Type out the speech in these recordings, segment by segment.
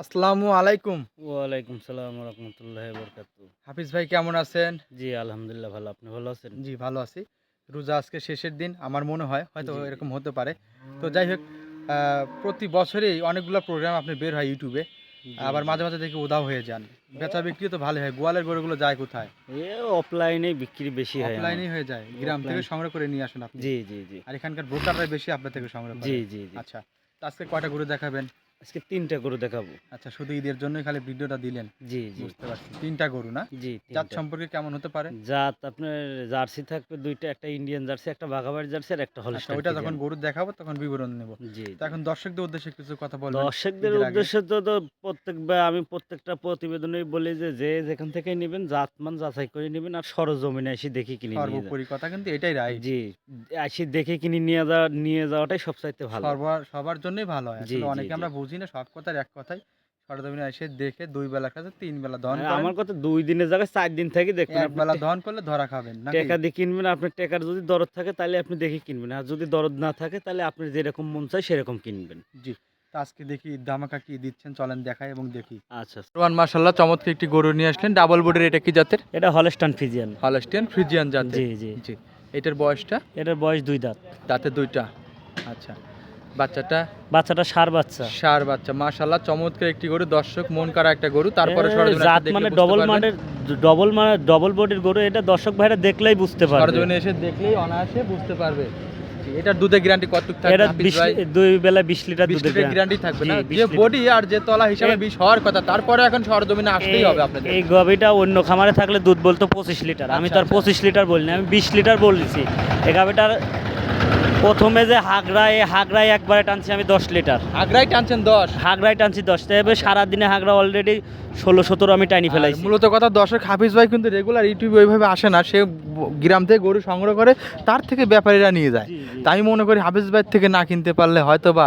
আসসালামু আলাইকুম। ওয়ালাইকুম সালাম রহমতুল্লাহ বরকাত হাফিজ ভাই কেমন আছেন? জি আলহামদুলিল্লাহ ভালো। আপনি ভালো আছেন? জি ভালো আছি। রোজা আজকে শেষের দিন আমার মনে হয় হয়তো এরকম হতে পারে। তো যাই হোক প্রতি বছরেই অনেকগুলো প্রোগ্রাম আপনি বের হয় ইউটিউবে। আবার মাঝে মাঝে দেখি উদাও হয়ে যান। বেচা বিক্রি তো ভালো হয়। গোয়ালের গরুগুলো যায় কোথায়? এ অফলাইনে বিক্রি বেশি হয় অফলাইনে হয়ে যায়। গ্রাম থেকে সংগ্রহ করে নিয়ে আসেন আপনি। জি জি জি। আর এখানকার ব্রোকাররাই বেশি আপনার থেকে সংগ্রহ করে। জি জি জি। আচ্ছা তো আজকে কয়টা গরু দেখাবেন? আজকে তিনটা গরু দেখাবো। আচ্ছা শুধু ঈদের জন্যই খালি ভিডিওটা দিলেন? জি জি। বুঝতে পারছি। তিনটা গরু না? জি জাত সম্পর্কে কেমন হতে পারে? জাত আপনার জার্সি থাকবে দুইটা একটা ইন্ডিয়ান জার্সি একটা বাঘাবাড়ি জার্সি আর একটা আচ্ছা হলস্টাইন ওইটা যখন গরু দেখাবো তখন বিবরণ নেব। জি তো এখন দর্শকদের উদ্দেশ্যে কিছু কথা বলবেন দর্শকদের উদ্দেশ্যে তো তো প্রত্যেকবার আমি প্রত্যেকটা প্রতিবেদনেই বলি যে যে যেখান থেকে নেবেন জাত মান যাচাই করে নেবেন আর সরজমিনে এসে দেখে কিনে নিয়ে যান। সর্বোপরি কথা কিন্তু এটাই রাইট জি এসে দেখে কিনে নিয়ে যাওয়া নিয়ে যাওয়াটাই সবচাইতে ভালো। সবার সবার জন্যই ভালো হয়। অনেকে আমরা বুঝি না সব কথার এক কথাই। সরজমিনে এসে দেখে দুই বেলা কাছে তিন বেলা দহন আর আমার কথা দুই দিনের জায়গায় চার দিন থেকে দেখবেন এক বেলা দহন করলে ধরা খাবেন নাকি? টাকা দিয়ে কিনবেন আপনার টাকার যদি দরদ থাকে তাহলে আপনি দেখে কিনবেন আর যদি দরদ না থাকে তাহলে আপনি যেরকম মন চায় সেরকম কিনবেন। জি তো আজকে দেখি ধামাকা কি দিচ্ছেন চলেন দেখাই এবং দেখি। আচ্ছা। রোহান মাশাল্লাহ চমৎকার একটি গরু নিয়ে আসলেন। ডাবল বোর্ডের এটা কি জাতের? এটা হলস্টান ফিজিয়ান। হলস্টিয়ান ফ্রিজিয়ান জাতের। জি জি। জি এটার বয়সটা? এটার বয়স দুই দাঁত। দাঁতে দুইটা। আচ্ছা। বাচ্চাটা? বাচ্চাটা সার বাচ্চা। সার বাচ্চা মাশাল্লাহ চমৎকার একটি গরু। দর্শক মন করা একটা গরু তারপরে জাত মানে ডবল। মানের ডবল মানে ডবল বডির গরু এটা দর্শক ভাইরা দেখলেই বুঝতে পারবে। সরজমিনে এসে দেখলেই অনায়াসে বুঝতে পারবে। এটার দুধের গ্যারান্টি কতটুক থাকবে? এটা? দুই বেলা বিশ লিটার দুধের গ্যারান্টি থাকবে না? 20 যে বডি আর যে তলা হিসাবে এ- বিষ হওয়ার কথা তারপরে এখন সরজমিনে আসতেই হবে আপনাদের। এই গাভিটা অন্য খামারে থাকলে দুধ বলতো পঁচিশ লিটার। আমি আচ্ছা, তো আর আচ্ছা। পঁচিশ লিটার বলিনি আমি বিশ লিটার বলেছি। এই গাভিটার প্রথমে যে হাগড়ায় হাগড়ায় একবারে টানছি আমি দশ লিটার। আগ্রাই টানছেন দশ? হাগড়ায় টানছি দশ। তবে সারাদিনে হাগড়া অলরেডি ষোলো সতেরো আমি টাইনি আর ফেলাইছি। মূলত কথা দর্শক হাফিজ ভাই কিন্তু রেগুলার ইউটিউবে ওইভাবে আসে না সে গ্রাম থেকে গরু সংগ্রহ করে তার থেকে ব্যাপারীরা নিয়ে যায়। তাই আমি মনে করি হাফিজ ভাই থেকে না কিনতে পারলে হয়তো বা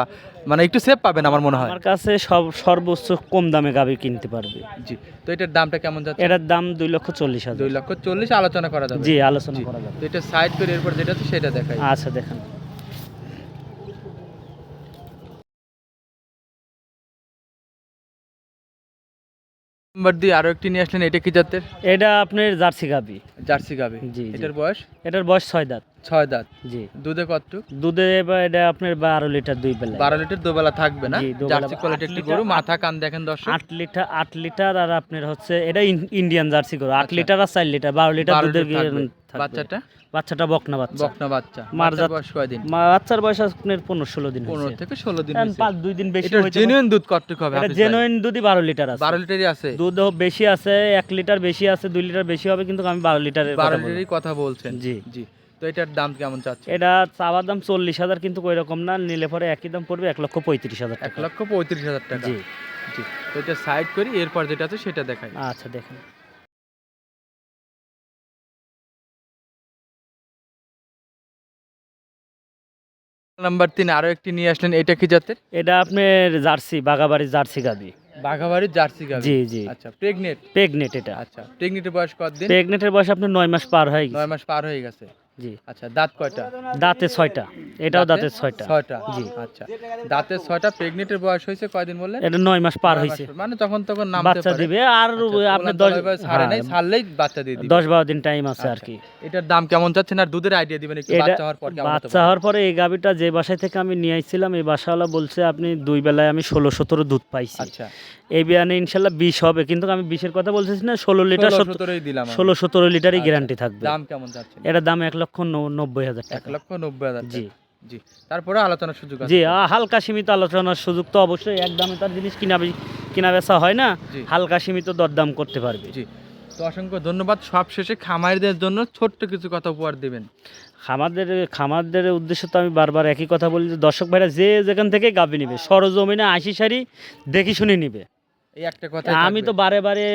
মানে একটু সেফ পাবেন আমার মনে হয়। আমার কাছে সব সর্বোচ্চ কম দামে গাভি কিনতে পারবে। জি তো এটার দামটা কেমন যাচ্ছে? এটার দাম দুই লক্ষ চল্লিশ হাজার। দুই লক্ষ চল্লিশ আলোচনা করা যাবে। জি আলোচনা করা যাবে। তো এটা সাইড করে এরপর যেটা আছে সেটা দেখাই। আচ্ছা দেখেন। নাম্বার দিয়ে আরও একটি নিয়ে আসলেন এটা কি জাতের? এটা আপনার জার্সি গাভি জার্সি গাবে। জি। এটার বয়স? এটার বয়স ছয় দাঁত। ছয় দাঁত। জি। দুধে কতটুক? দুধে এবার এটা আপনার বারো লিটার দুই বেলা। বারো লিটার দুবেলা থাকবে না? জার্সি কোয়ালিটি একটি গরু মাথা কান দেখেন দর্শক। আট লিটার আট লিটার আর আপনার হচ্ছে এটা ইন- ইন্ডিয়ান জার্সি গরু। আট আচ্ছা। লিটার আর চার লিটার বারো লিটার দুধের। বাচ্চাটা? বাচ্চাটা বকনা বাচ্চা। বকনা বাচ্চা। মার বয়স কয়দিন মা- বাচ্চার বয়স আপনার পনেরো ষোলো দিন পনেরো হয়েছে। থেকে ষোলো দিন হয়েছে। পাঁচ দুই দিন বেশি হয়েছে জেনুইন দুধ কতটুক হবে এটা জেনুইন দুধই বারো লিটার আছে। বারো লিটারই আছে? দুধ বেশি আছে এক লিটার বেশি আছে দুই লিটার বেশি হবে কিন্তু আমি বারো লিটারের বারো কথা বলব। লিটারই কথা বলছেন। জি। জি। তো এটার দাম কেমন চাচ্ছে এটা চাওয়ার দাম চল্লিশ হাজার কিন্তু ওই রকম না নিলে পরে একই দাম পড়বে এক লক্ষ পঁয়ত্রিশ হাজার এক টাকা লক্ষ পঁয়ত্রিশ হাজার টাকা। জি। জি। তো এটা সাইড করি এরপর যেটা আছে সেটা দেখাই। আচ্ছা দেখেন। নাম্বার তিন আরও একটি নিয়ে আসলেন এটা কি জাতের? এটা আপনার জার্সি বাঘাবাড়ির জার্সি গাবি। বাঘাবাড়ির জার্সি গাভি জি জি। আচ্ছা প্রেগনেট প্রেগনেট এটা। আচ্ছা প্রেগনেটের বয়স কতদিন? প্রেগনেটের বয়স আপনার নয় মাস পার হয়ে গেছে। নয় মাস পার হয়ে গেছে। জি। আচ্ছা দাঁত কয়টা? দাঁতে ছয়টা। এটাও দাঁতে ছয়টা। ছয়টা জি। আচ্ছা। দাঁতের ছয়টা প্রেগনেটের বয়স হয়েছে কয়দিন বললেন? এটা নয় মাস পার হয়েছে। মানে তখন তখন নামতে বাচ্চা দিবে আর আচ্ছা, আপনি দশ ছাড়ে নাই হ্যাঁ, ছাড়লেই বাচ্চা দিয়ে দিবে। দশ বারো দিন টাইম আছে আর আচ্ছা। কি। এটার দাম কেমন আর দুধের আইডিয়া দিবেন একটু বাচ্চা হওয়ার পর বাচ্চা হওয়ার পরে এই গাবিটা যে বাসায় থেকে আমি নিয়ে আসছিলাম এই বাসাওয়ালা বলছে আপনি দুই বেলায় আমি ষোলো সতেরো দুধ পাইছি। আচ্ছা। এই বিয়ানে ইনশাল্লাহ বিশ হবে কিন্তু আমি বিশের কথা বলতেছি না ষোলো লিটার ষোলো সতেরোই দিলাম ষোলো সতেরো লিটারই আচ্ছা। গ্যারান্টি থাকবে। দাম কেমন এটার দাম এক লক্ষ নব্বই হাজার এক টাকা লক্ষ নব্বই হাজার জি। জি তারপরে আলোচনার সুযোগ জি হালকা সীমিত আলোচনার সুযোগ তো অবশ্যই। এক দামে তার জিনিস কিনা কিনা বেচা হয় না। হালকা সীমিত দরদাম করতে পারবে। জি। তো অসংখ্য ধন্যবাদ। সব শেষে খামারিদের জন্য ছোট্ট কিছু কথা উপহার দিবেন। খামারদের খামারদের উদ্দেশ্য তো আমি বারবার একই কথা বলি যে দর্শক ভাইরা যে যেখান থেকে গাবি নিবে সরজমিনে আশি সারি দেখি শুনে নিবে। এই একটা কথা আমি তো বারে বারে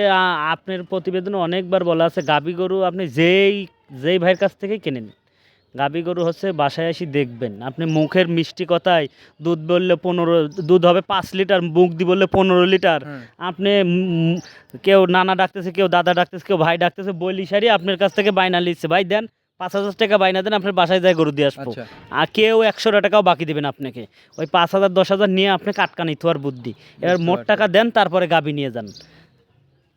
আপনার প্রতিবেদনে অনেকবার বলা আছে গাবি গরু আপনি যেই যেই ভাইয়ের কাছ থেকে কেনেন গাবি গরু হচ্ছে বাসায় এসে দেখবেন। আপনি মুখের মিষ্টি কথায় দুধ বললে পনেরো দুধ হবে পাঁচ লিটার মুখ দি বললে পনেরো লিটার। আপনি কেউ নানা ডাকতেছে কেউ দাদা ডাকতেছে কেউ ভাই ডাকতেছে বলি সারি আপনার কাছ থেকে বাইনা লিখছে ভাই দেন পাঁচ হাজার টাকা বাইনা দেন আপনার বাসায় যায় গরু দিয়ে আসব। আচ্ছা। আর কেউ একশো টাকাও বাকি দেবেন আপনাকে। ওই পাঁচ হাজার দশ হাজার নিয়ে আপনি আটকা নিতে আর বুদ্ধি। এবার মোট টাকা দেন তারপরে গাবি নিয়ে যান।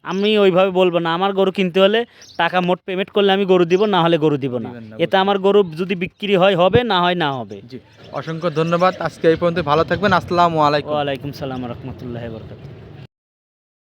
আমি ওইভাবে বলব না। আমার গরু কিনতে হলে টাকা মোট পেমেন্ট করলে আমি গরু দিব না হলে গরু দিব না। এতে আমার গরু যদি বিক্রি হয় হবে না হয় না হবে। জি। অসংখ্য ধন্যবাদ। আজকে এই পর্যন্ত ভালো থাকবেন। আসসালামু আলাইকুম। ওয়ালাইকুম সালাম রহমতুল্লাহ বরকাত